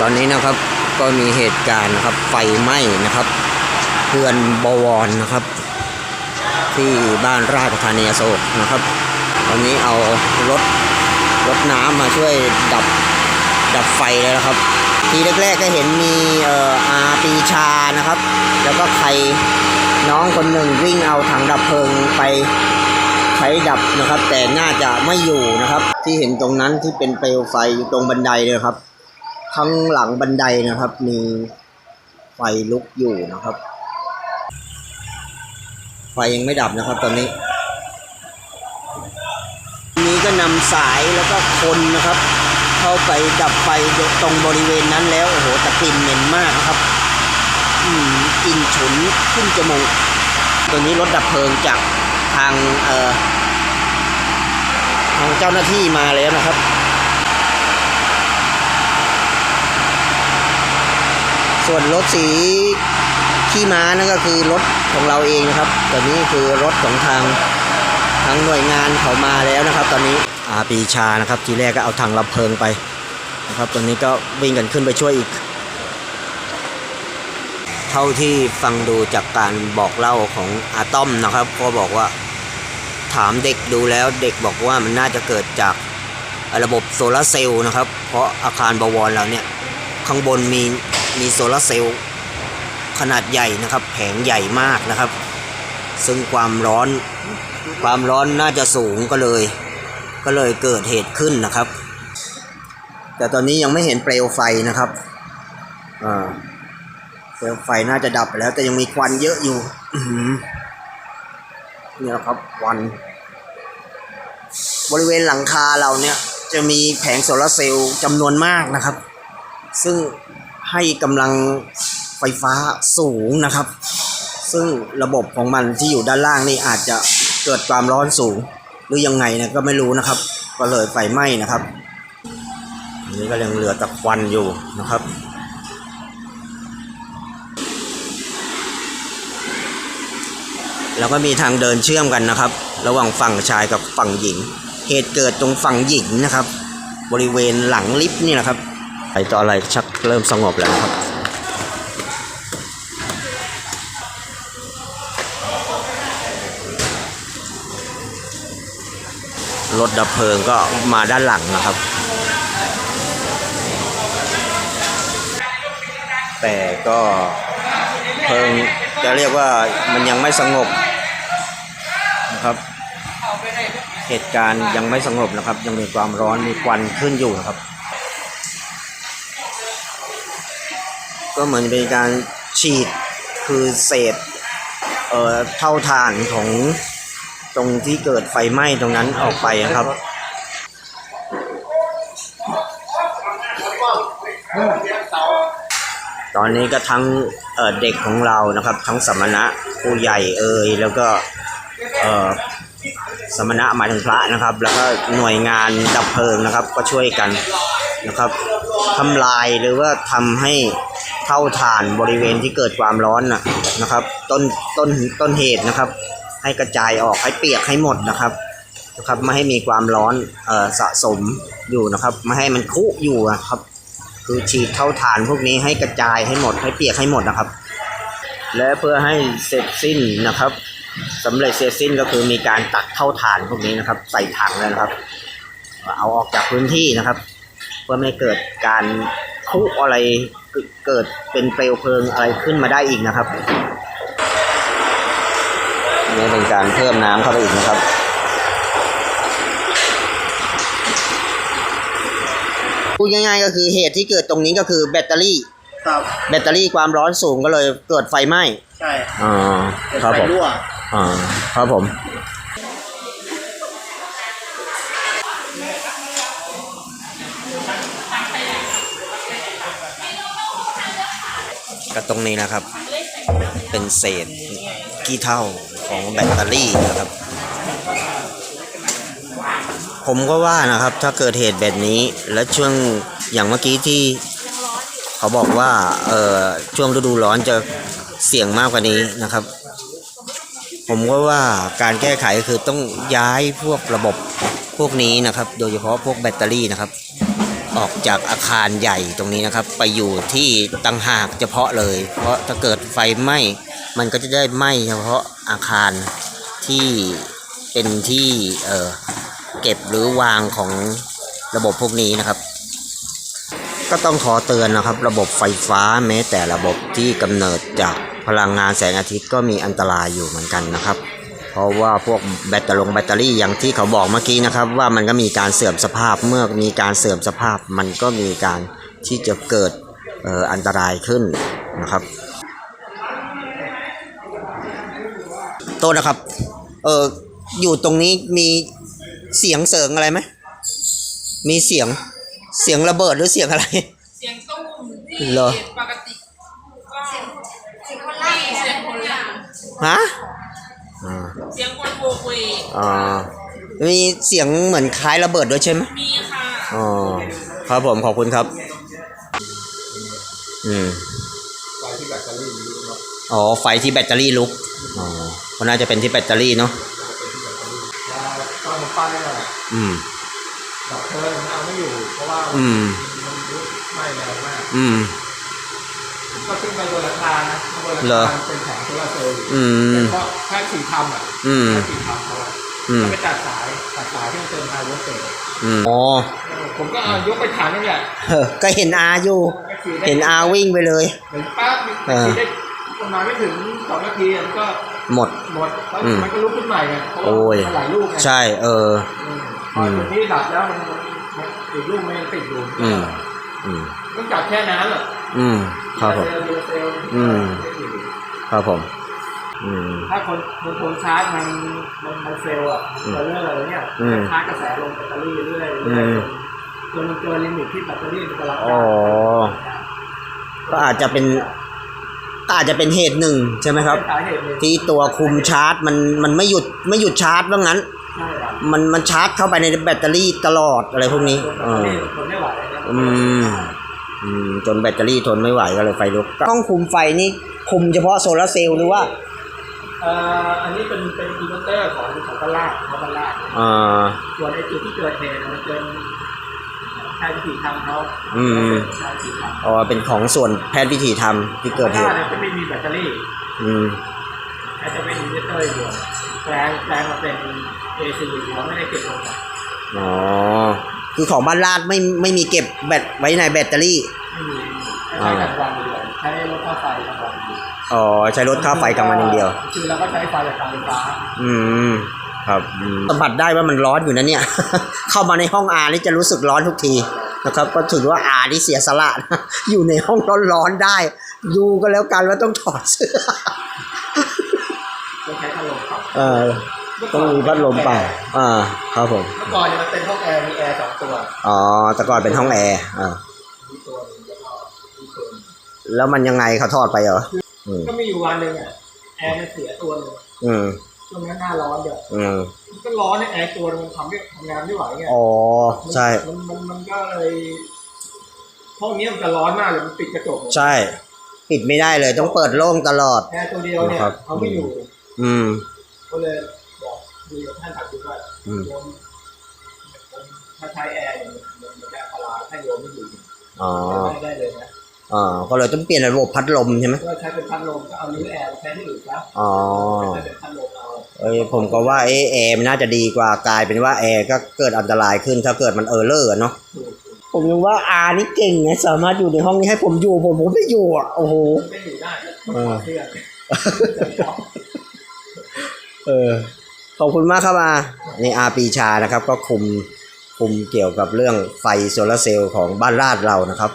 ตอนนี้นะครับก็มีเหตุการณ์นะครับไฟไหม้นะครับเพื่อนบวรนะครับ ที่บ้านราชธานีโศกนะครับ ตอนนี้เอารถรถน้ำมาช่วยดับดับไฟเลยนะครับ ทีแรกๆก็เห็นมีเอ่ออาปีชานะครับ แล้วก็ใครน้องคนหนึ่งวิ่งเอาถังดับเพลิงไปใช้ดับนะครับ แต่น่าจะไม่อยู่นะครับ ที่เห็นตรงนั้นที่เป็นเปลวไฟอยู่ตรงบันไดเลยครับ ข้างหลังบันไดนะครับ มีไฟลุกอยู่นะครับ ไฟยังไม่ดับนะครับตอนนี้ นี้ก็นำสายแล้วก็คนนะครับ เข้าไปดับไฟตรงบริเวณนั้นแล้วโอ้โหตะกลิ่นเหม็นมากนะครับอืมกลิ่นฉุนขึ้นจมูกตัวนี้รถดับเพลิงจากทางเอ่อทางเจ้าหน้าที่มาแล้วนะครับ ส่วนรถสีขี้ม้านั่นก็คือรถของเราเองนะครับตอนนี้คือรถของทางทางหน่วยงานเขามาแล้วนะครับ ตอนนี้อาปีชานะครับ ทีแรกก็เอาถังรับเพลิงไปนะครับ ตอนนี้ก็วิ่งกันขึ้นไปช่วยอีก เท่าที่ฟังดูจากการบอกเล่าของอาต้อมนะครับ ก็บอกว่าถามเด็กดูแล้วเด็กบอกว่ามันน่าจะเกิดจากระบบโซลาร์เซลล์นะครับ เพราะอาคารบวรเราเนี่ยข้างบนมี มีโซลาร์เซลล์ขนาดใหญ่นะครับ แผงใหญ่มากนะครับ ซึ่งความร้อน ความร้อนน่าจะสูงก็เลย ก็เลยเกิดเหตุขึ้นนะครับ แต่ตอนนี้ยังไม่เห็นเปลวไฟนะครับอ่าเปลวไฟน่าจะดับไปแล้ว แต่ยังมีควันเยอะอยู่นี่แหละครับควัน บริเวณหลังคาเราเนี่ยจะมีแผงโซลาร์เซลล์จำนวนมากนะครับ ซึ่ง ให้กำลังไฟฟ้าสูงนะครับ ซึ่งระบบของมันที่อยู่ด้านล่างนี่อาจจะเกิดความร้อนสูง หรือยังไงเนะก็ไม่รู้นะครับ ก็เลยไฟไหม้นะครับอันนี้ก็ยังเหลือแตะควันอยู่นะครับแล้วก็มีทางเดินเชื่อมกันนะครับ ระหว่างฝั่งชายกับฝั่งหญิง เหตุเกิดตรงฝั่งหญิงนะครับ บริเวณหลังลิฟต์นี่นะครับไอต่ออะไรชัก เริ่มสงบแล้วครับ รถดับเพลิงก็มาด้านหลังนะครับ แต่ก็เพลิงจะเรียกว่ามันยังไม่สงบนะครับ เหตุการณ์ยังไม่สงบนะครับ ยังมีความร้อนมีควันขึ้นอยู่นะครับ ก็เหมือนเป็นการฉีดคือเศษเอ่อเท่าฐานของตรงที่เกิดไฟไหม้ตรงนั้นออกไปนะครับตอนนี้ก็ทั้งเเด็กของเรานะครับ ทั้งสมณะผู้ใหญ่เอ่ยแล้วก็สมณะหมายถึงพระนะครับ แล้วก็หน่วยงานดับเพลิงนะครับ ก็ช่วยกันนะครับทำลายหรือว่าทำให้ เท่าฐานบริเวณที่เกิดความร้อนนะนะครับ ต้นต้นต้นเหตุนะครับ ให้กระจายออกให้เปียกให้หมดนะครับนะครับไม่ให้มีความร้อนเอ่อสะสมอยู่นะครับ ไม่ให้มันคุอยู่นะครับ คือฉีดเท่าฐานพวกนี้ให้กระจายให้หมดให้เปียกให้หมดนะครับ และเพื่อให้เสร็จสิ้นนะครับสำเร็จเสร็จสิ้นก็คือมีการตักเท่าฐานพวกนี้นะครับ ใส่ถังแล้วนะครับ เอาออกจากพื้นที่นะครับ เพื่อไม่ให้เกิดการ คุอะไรเกิดเป็นเปลวเพลิงอะไรขึ้นมาได้อีกนะครับนี่เป็นการเพิ่มน้ำเข้าไปอีกนะครับพูดง่ายๆก็คือเหตุที่เกิดตรงนี้ก็คือแบตเตอรี่ ครับแบตเตอรี่ความร้อนสูงก็เลยเกิดไฟไหม้ ใช่อ่าเป็นครับไฟผมรั่วอ่าครับผม ก็ตรงนี้นะครับ เป็นเศษกี่เท่าของแบตเตอรี่นะครับ ผมก็ว่านะครับ ถ้าเกิดเหตุแบบนี้แล้วช่วงอย่างเมื่อกี้ที่ เขาบอกว่าเอ่อช่วงฤดูร้อนจะเสี่ยงมากกว่านี้นะครับ ผมก็ว่าการแก้ไขคือต้องย้ายพวกระบบพวกนี้นะครับ โดยเฉพาะพวกแบตเตอรี่นะครับ ออกจากอาคารใหญ่ตรงนี้นะครับ ไปอยู่ที่ตังหากเฉพาะเลย เพราะถ้าเกิดไฟไหม้มันก็จะได้ไหม้เฉพาะอาคารที่เป็นที่เเก็บหรือวางของระบบพวกนี้นะครับ ก็ต้องขอเตือนนะครับ ระบบไฟฟ้าแม้แต่ระบบที่กำเนิดจากพลังงานแสงอาทิตย์ก็มีอันตรายอยู่เหมือนกันนะครับ ราะว่าพวกแบตเตอรี่แบตเตอรี่อย่างที่เขาบอกเมื่อกี้นะครับ ว่ามันก็มีการเสื่อมสภาพเมื่อมีการเสื่อมสภาพ มันก็มีการที่จะเกิดเอ่ออันตรายขึ้นนะครับโทษนะครับ เอออยู่ตรงนี้มีเสียงเสริงอะไรไหม มีเสียง เสียงระเบิดหรือเสียงอะไร เสียงตุ้มที่เหรอปกติก็เสียงเสียงคนล่าเสียงคนละฮะอ่าเสียงคน โวกเวกอ่ามีเสียงเหมือนคล้ายระเบิดด้วยใช่ไหมมีค่ะอ๋อครับผมขอบคุณครับ อืมอ๋อไฟที่แบตเตอรี่ลุกอ๋อก็น่าจะเป็นที่แบตเตอรี่เนาะตอนผมปั้นเนี่ยอืมดับเพลิงเอาไม่อยู่เพราะว่าอืมมันลุกไหม้แรงมากอืม ผมก็ขึ้นไปบนราคานะข้างบนราเหรอคาเป็นแผงโซลาร์เซลล์อยู่อืมเพราะแค่สีทำอะอืม แค่สีทำเขาอะอืมแล้วไปตัดสายตัดสายที่มันเป็นไฮโวลเตจอืม อ๋อผมก็เอายกไปถังนี่แหละเออก็เห็นอาอยู่เห็นอาวิ่งไปเลย เห็นปั๊บเออ ได้ประมาณไม่ถึงสองนาทีอะมันก็หมด หมดแล้วอืมมันก็ลุกขึ้นใหม่ไงเพราะโอ้ว่ายมันหลายลูกไงใช่ เออ อืมพอตัวนี้ดับแล้วมันมันอีกลูกมันยังติดอยู่อืม อืม ต้องจับแค่นั้นแหละ อืมครับผมเซลล์เซลล์เซลล์อืม ครับผม อืม ถ้าคนคนคนชาร์จมันมันมันเฟลอะอืมมันเรื่องอะไรเนี่ยอืม ชาร์จกระแสลงแบตเตอรี่เรื่อยๆอืเรื่อยมๆจนมันเกินลิมิตที่แบตเตอรี่มันจะรับอ๋อก็อาจจะเป็นก็อาจจะเป็นเหตุหนึ่งใช่ไหมครับสาเหตุเลยที่ตัวคุมชาร์จมันมันไม่หยุดไม่หยุดชาร์จว่างั้น ใช่ครับมันมันชาร์จเข้าไปในแบตเตอรี่ตลอดอะไรพวกนี้จนแบตเอเตออรี่ทนไม่ไหวนะอืมอืม จนแบตเตอรี่ทนไม่ไหวก็เลยไฟลุกต้องคุมไฟนี่คุมเฉพาะโซลาร์เซลล์หรือว่าเอ่ออันนี้เป็นเป็นอินเวอร์เตอร์ของของตลาดของตลาดอ่าส่วนไอ้จุดที่เกิดเหตุมันเป็นใช้วิธีทำเขาอืมใช้วิธีทำอ๋อเป็นของส่วนแพทย์วิธีทำที่เกิดเหตลาตุเนี่ยจะไม่มีแบตเตอรี่ อืมแต่จะเป็นอินเวอร์เตอร์อยู่แปลงแปลงมาเป็น AC เราไม่ได้เก็บลงมาอ๋อคือของบ้านลาดไม่ไม่มีเก็บแบตไว้ในแบตเตอรี่ ไม่มีใช้กลางวันอยู่ใช้รถค่าไฟกลางวันอยู่อ๋อใช้รถค่าไฟกลางวันอย่างเดียว คือเราก็ใช้ไฟจากการไฟฟ้าอืมครับอืมสัมผัสได้ว่ามันร้อนอยู่นะเนี่ย เข้ามาในห้องอานี่จะรู้สึกร้อนทุกทีนะครับ ก็ถือว่าอาที่เสียสละนะอยู่ในห้องร้อนๆได้ ดูก็แล้วกันว่าต้องถอดเสื้อต้องใช้พัดลมปรับเออต้องมีพัดลมเป่าอ่าครับผมเมื่อก่อนเนี่ยมันเป็นห้องแอร์มีแอร์สองตัวอ๋อแต่ก่อนเป็นห้องแอร์อ่า แล้วมันยังไงเขาทอดไปเหรออืมก็มีอยู่วันหนึ่งอะแอร์มันเสียตัวหนึงอืมช่วงนั้นหน้าร้อนเดี๋ยวอืมมันก็ร้อนเนี่ยแอร์ตัวหนึงมันทำไม่ทำงานไม่ไหวไงอ๋อใช่ มันมันมันก็เลยห้องนี้มันจะร้อนมากเลยมันปิดกระจกใช่ ปิดไม่ได้เลย ต้องเปิดโล่งตลอดแอร์ตัวเดียวเนี่ยครับเอาไม่อยู่ อืมก็เลยบอกดูกับท่านถามดูว่าอืมโยมถ้าใช้แอร์เนี่ยมันมันจะอันตรายถ้าโยมไม่อยู่อ๋อไม่ได้เลยนะ อ่าก็เลยต้องเปลี่ยนระบบพัดลมใช่ไหมก็ใช้เป็นพัดลมก็เอานิ้วแอร์ไปใช้ที่อื่นซะอ๋อใช้เป็นพัดลมเอาเอ้ยผมก็ว่าเอะแอร์มันน่าจะดีกว่ากลายเป็นว่าแอร์ก็เกิดอันตรายขึ้นถ้าเกิดมันเออร์เลอร์เนาะถูกผมยังว่าอานี่เก่งไงสามารถอยู่ในห้องนี้ให้ผมอยู่ผมผมไม่อยู่อะโอ้โหมันไม่อยู่ได้ต้องเออขอเสื้อเออขอบคุณมากครับอานี่อาปีชานะครับ ก็คุมคุมเกี่ยวกับเรื่องไฟโซลาร์เซลล์ของบ้านราดเรานะครับ